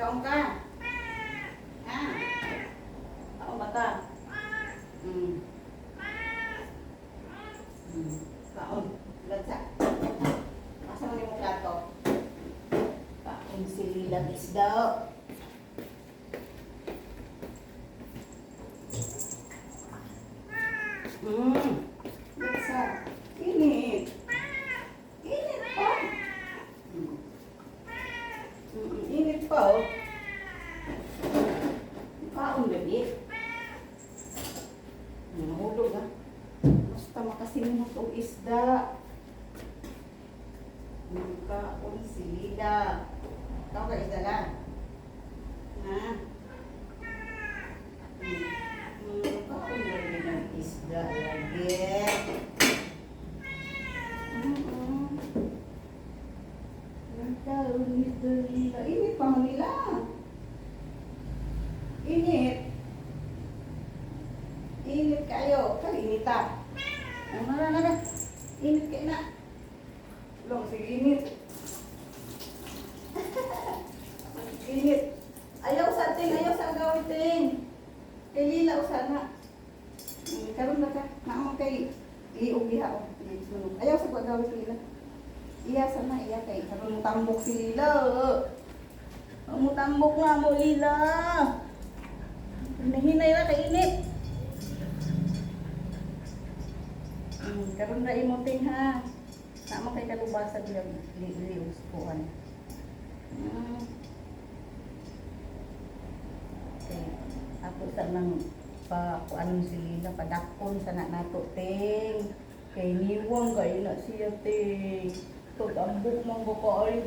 Kaon ka. Ah. Kaon ba ka? Hmm. Hmm. Kaon. Lansa. Asa mo yung plato? Kaon sililang isda. Hmm. Lansa pa. Hmm. Mm, Init pa oh. Kaon gabi. Nahulog ah. Basta makasimot og isda. Mm, Kaon sila. Ikaw ka isda lang. Ha? Mm, mm, Kaon gabi ng isda lagi. Kaon nito nila. Init pa nila. Init. Init kayo. Kainita. Ang mara na na. Init kayo na. Long, sige init. init. Ayaw sa ting, ayaw sa gawin ting. Kay lila. Hmm, na ka. Naamang kay liog diha o. Ayaw sa pagawin lila. Iya sana iya kay karon mo tambok si lila. Mo tambok na mo lila. Nahinay na kay init. Hmm, karon ra imo ting ha. Nama kay kalubasan bilang lius kuan. Hmm. Okay. Ako sa nang pa kuan si Lila padakon sa na nato ting. Kay niwang kay na siya ting. Pag ambok man ko kaayo